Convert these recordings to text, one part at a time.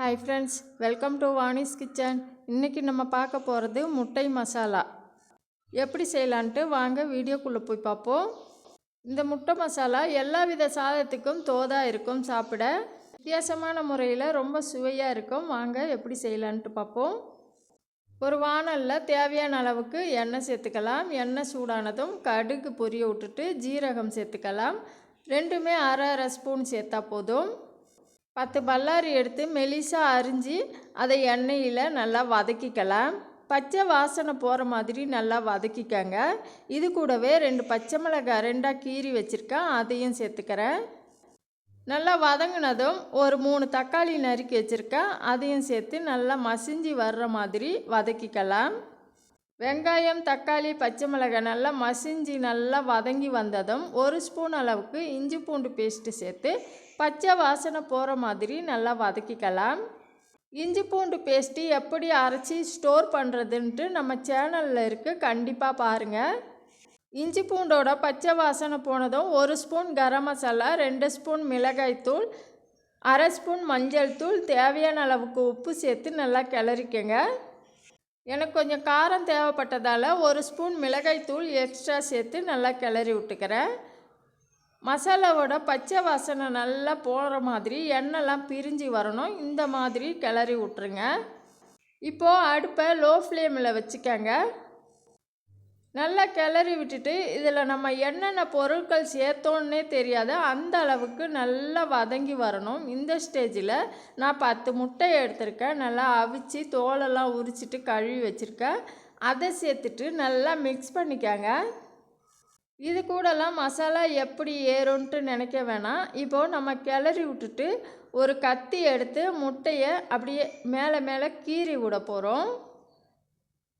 Hi friends welcome to Vani's kitchen இன்றைக்கி நம்ம பார்க்க போகிறது முட்டை மசாலா. எப்படி செய்யலான்ட்டு வாங்க வீடியோக்குள்ளே போய் பார்ப்போம். இந்த முட்டை மசாலா எல்லா வித சாதத்துக்கும் தோதா இருக்கும் சாப்பிட. வித்தியாசமான முறையில் ரொம்ப சுவையாக இருக்கும். வாங்க எப்படி செய்யலான்ட்டு பார்ப்போம். ஒரு வானலில் தேவையான அளவுக்கு எண்ணெய் சேர்த்துக்கலாம். எண்ணெய் சூடானதும் கடுகு பொரிய விட்டுட்டு ஜீரகம் சேர்த்துக்கலாம். ரெண்டுமே அரை அரை ஸ்பூன் சேர்த்தா போதும். பத்து பல்லாரி எடுத்து மெலிசாக அரிஞ்சு அதை எண்ணெயில் நல்லா வதக்கிக்கலாம். பச்சை வாசனை போகிற மாதிரி நல்லா வதக்கிக்கங்க. இது கூடவே ரெண்டு பச்சை மிளகாய் ரெண்டாக கீறி வச்சுருக்கேன். அதையும் சேர்த்துக்கிறேன். நல்லா வதங்கினதும் ஒரு மூணு தக்காளி நறுக்கி வச்சுருக்கேன். அதையும் சேர்த்து நல்லா மசிஞ்சு வர்ற மாதிரி வதக்கிக்கலாம். வெங்காயம் தக்காளி பச்சை மிளகாய் நல்லா மசிஞ்சு நல்லா வதங்கி வந்ததும் ஒரு ஸ்பூன் அளவுக்கு இஞ்சி பூண்டு பேஸ்ட்டு சேர்த்து பச்சை வாசனை போகிற மாதிரி நல்லா வதக்கிக்கலாம். இஞ்சி பூண்டு பேஸ்ட்டு எப்படி அரைச்சி ஸ்டோர் பண்ணுறதுன்ட்டு நம்ம சேனலில் இருக்குது கண்டிப்பாக பாருங்கள் இஞ்சி பூண்டோட பச்சை வாசனை போனதும் ஒரு ஸ்பூன் கரம் மசாலா ரெண்டு ஸ்பூன் மிளகாய்த்தூள் அரை ஸ்பூன் மஞ்சள் தூள் தேவையான அளவுக்கு உப்பு சேர்த்து நல்லா கிளறிக்கங்க. எனக்கு கொஞ்சம் காரம் தேவைப்பட்டதால் ஒரு ஸ்பூன் மிளகாய்த்தூள் எக்ஸ்ட்ரா சேர்த்து நல்லா கிளறி விட்டுக்கிறேன். மசாலாவோட பச்சை வாசனை நல்லா போகிற மாதிரி எண்ணெய்லாம் பிரிஞ்சு வரணும். இந்த மாதிரி கிளறி விட்ருங்க இப்போது அடுப்பை லோ ஃப்ளேமில் வச்சுக்கோங்க. நல்லா கிளறி விட்டுட்டு இதில் நம்ம என்னென்ன பொருட்கள் சேர்த்தோன்னே தெரியாது அந்த அளவுக்கு நல்லா வதங்கி வரணும். இந்த ஸ்டேஜில் நான் பத்து முட்டை எடுத்திருக்கேன். நல்லா அவிச்சு தோலெல்லாம் உரிச்சிட்டு கழுவி வச்சுருக்கேன். அதை சேர்த்துட்டு நல்லா மிக்ஸ் பண்ணிக்கங்க. இது கூடலாம் மசாலா எப்படி ஏறும்ன்ட்டு நினைக்க வேணாம். இப்போது நம்ம கிளறி விட்டுட்டு ஒரு கத்தி எடுத்து முட்டையை அப்படியே மேலே மேலே கீறி விட போகிறோம்.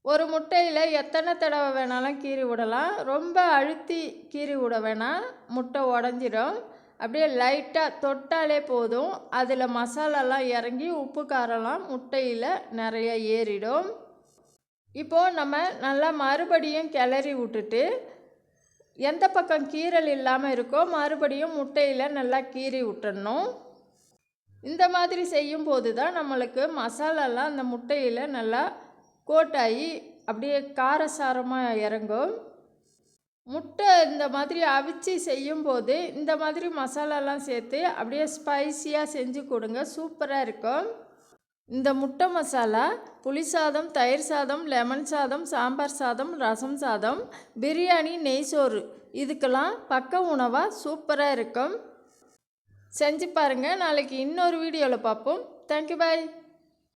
ஒரு முட்டையில் எத்தனை தடவை வேணாலும் கீறி விடலாம். ரொம்ப அழுத்தி கீறி விட வேணாம். முட்டை உடஞ்சிரும். அப்படியே லைட்டாக தொட்டாலே போதும். அதில் மசாலாலாம் இறங்கி உப்பு காரம்லாம் முட்டையில் நிறைய ஏறிடும். இப்போது நம்ம நல்லா மறுபடியும் கிளறி விட்டுட்டு எந்த பக்கம் கீரல் இல்லாமல் இருக்கோ மறுபடியும் முட்டையில் நல்லா கீறி விட்டுடணும் இந்த மாதிரி செய்யும்போது தான் நம்மளுக்கு மசாலாலாம் அந்த முட்டையில் நல்லா கோட்டாகி அப்படியே காரசாரமாக இறங்கும். முட்டை இந்த மாதிரி அவிச்சு செய்யும்போது இந்த மாதிரி மசாலாலாம் சேர்த்து அப்படியே ஸ்பைசியாக செஞ்சு கொடுங்க. சூப்பராக இருக்கும். இந்த முட்டை மசாலா புளி சாதம் தயிர் சாதம் லெமன் சாதம் சாம்பார் சாதம் ரசம் சாதம் பிரியாணி நெய் சோறு இதுக்கெல்லாம் பக்க உணவாக சூப்பராக இருக்கும். செஞ்சு பாருங்கள் நாளைக்கு இன்னொரு வீடியோவில் பார்ப்போம். Thank you bye